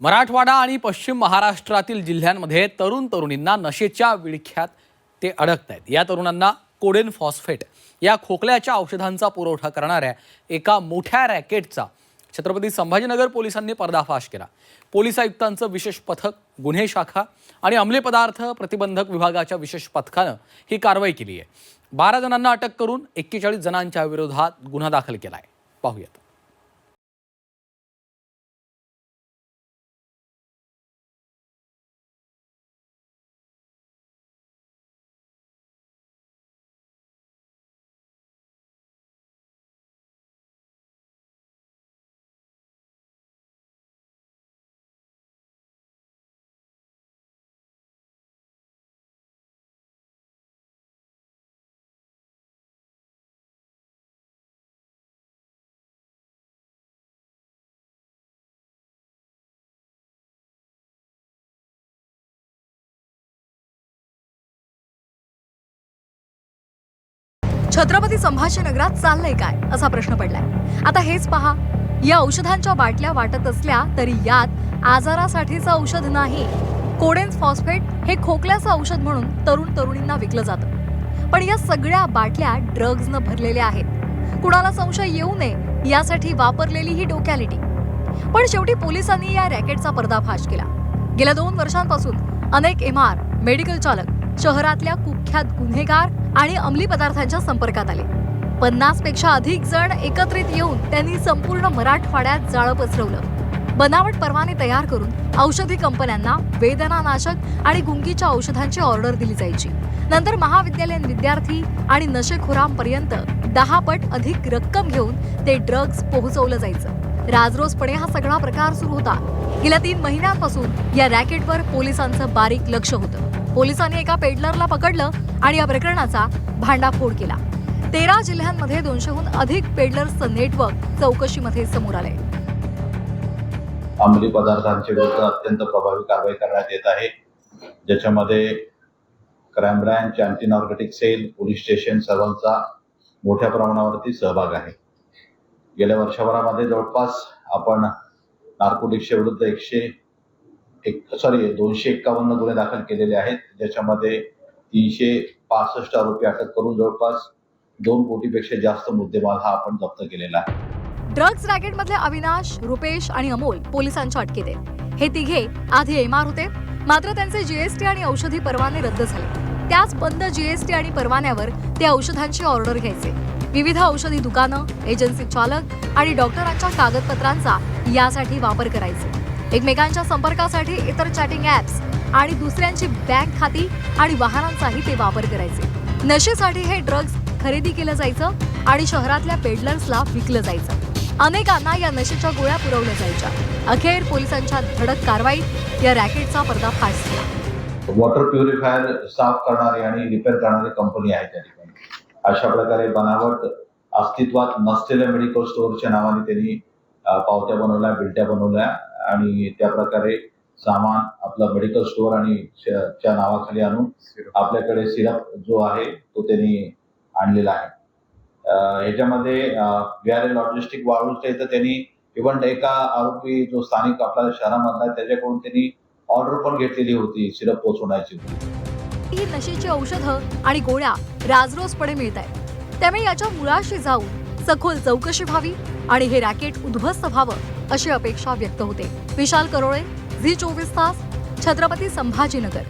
मराठवाडा आणि पश्चिम महाराष्ट्रातील जिल्ह्यांमध्ये तरुण तरुणींना नशेच्या विळख्यात ते अडकत आहेत या तरुणांना कोडेन फॉस्फेट या खोकल्याच्या औषधांचा पुरवठा करणाऱ्या एका मोठ्या रॅकेटचा छत्रपती संभाजीनगर पोलिसांनी पर्दाफाश केला. पोलीस आयुक्तांचं विशेष पथक गुन्हे शाखा आणि अंमली पदार्थ प्रतिबंधक विभागाच्या विशेष पथकानं ही कारवाई केली आहे बारा जणांना अटक करून एक्केचाळीस जणांच्या विरोधात गुन्हा दाखल केला आहे पाहूयात. छत्रपती संभाजीनगरात चाललंय काय असा प्रश्न पडलाय. आता हेच पहा या औषधांच्या बाटल्या वाटत असल्या तरी यात आजारासाठीचं औषध नाही. कोडेन्स फॉस्फेट हे खोकल्याचं औषध म्हणून तरुण तरुणींना विकलं जातं. पण या सगळ्या बाटल्या ड्रग्जनं भरलेल्या आहेत. कुणाला संशय येऊ नये यासाठी वापरलेली ही डोक्यालिटी. पण शेवटी पोलिसांनी या रॅकेटचा पर्दाफाश केला. गेल्या दोन वर्षांपासून अनेक एम आर मेडिकल चालक शहरातल्या कुख्यात गुन्हेगार आणि अंमली पदार्थांच्या संपर्कात आले. पन्नासपेक्षा अधिक जण एकत्रित येऊन त्यांनी संपूर्ण मराठवाड्यात जाळं पसरवलं. बनावट परवाने तयार करून औषधी कंपन्यांना वेदनानाशक आणि गुंगीच्या औषधांची ऑर्डर दिली जायची. नंतर महाविद्यालयीन विद्यार्थी आणि नशेखोरांपर्यंत दहा पट अधिक रक्कम घेऊन ते ड्रग्ज पोहोचवलं जायचं. राजरोजपणे हा सगळा प्रकार सुरू होता. गेल्या तीन महिन्यांपासून या रॅकेटवर पोलिसांचं बारीक लक्ष होतं. पोलिसांनी एका पेडलरला पकडलं आणि या प्रकरणाचा भांडाफोड केला. तेरा जिल्ह्यांमध्ये दोनशेहून अधिक पेडलर्सचं नेटवर्क चौकशीमध्ये समोर आलंय अंमली पदार्थांच्या विरुद्ध अत्यंत प्रभावी कारवाई करण्यात येत आहे. ज्याच्यामध्ये crime branch anti narcotic cell police station सर्वांचा मोठ्या प्रमाणावरती सहभाग आहे. गेल्या वर्षभरामध्ये जवळपास आपण नार्कोटिक्सच्या विरुद्ध एकशे एक सॉरी दोनशे एक्कावन्न गुन्हे दाखल केलेले आहेत. ज्याच्यामध्ये तीनशे पासष्ट आरोपी अटक करून जवळपास दोन कोटीपेक्षा जास्त मुद्देमाल हा आपण जप्त केलेला आहे. ड्रग्ज रॅकेटमधले अविनाश रुपेश आणि अमोल पोलिसांच्या अटकेत आहेत. हे तिघे आधी एमआर होते. मात्र त्यांचे जीएसटी आणि औषधी परवाने रद्द झाले. त्याच बंद जीएसटी आणि परवान्यावर ते औषधांची ऑर्डर घ्यायचे. विविध औषधी दुकानं एजन्सी चालक आणि डॉक्टरांच्या कागदपत्रांचा यासाठी वापर करायचे. एकमेकांच्या संपर्कासाठी इतर चॅटिंग ऍप्स आणि दुसऱ्यांची बँक खाती आणि वाहनांचाही ते वापर करायचे. नशेसाठी हे ड्रग्ज खरेदी केलं जायचं आणि शहरातल्या पेडलर्सला विकलं जायचं. अनेकांना या नशेच्या गोळ्या पुरवल्या जायच्या. अखेर पोलिसांच्या धडक कारवाईत या रॅकेटचा पर्दाफाश झाला. वॉटर प्युरिफायर साफ करणारी आणि रिपेअर करणारी कंपनी आहे त्या ठिकाणी. अशा प्रकारे बनावट अस्तित्वात नसलेल्या मेडिकल स्टोअरच्या नावाने त्यांनी पावत्या बनवल्या बिलट्या बनवल्या आणि त्या प्रकारे सामान आपलं मेडिकल स्टोअर आणि च्या नावाखाली आणून आपल्याकडे सिरप जो आहे तो त्यांनी आणलेला आहे. ह्याच्यामध्ये ए लॉजिस्टिक वाळूच्या इथं त्यांनी इव्हन एका आरोपी जो स्थानिक आपल्या शहरामधला आहे, त्याच्याकडून त्यांनी ऑर्डर पण घेतलेली होती सिरप पोचवण्याची. ही नशेची औषधं आणि गोळ्या राजरोजपणे मिळत आहेत त्यामुळे याच्या मुळाशी जाऊन सखोल चौकशी व्हावी आणि हे रॅकेट उद्ध्वस्त व्हावं अशी अपेक्षा व्यक्त होते. विशाल करोळे झी चोवीस तास छत्रपती संभाजीनगर.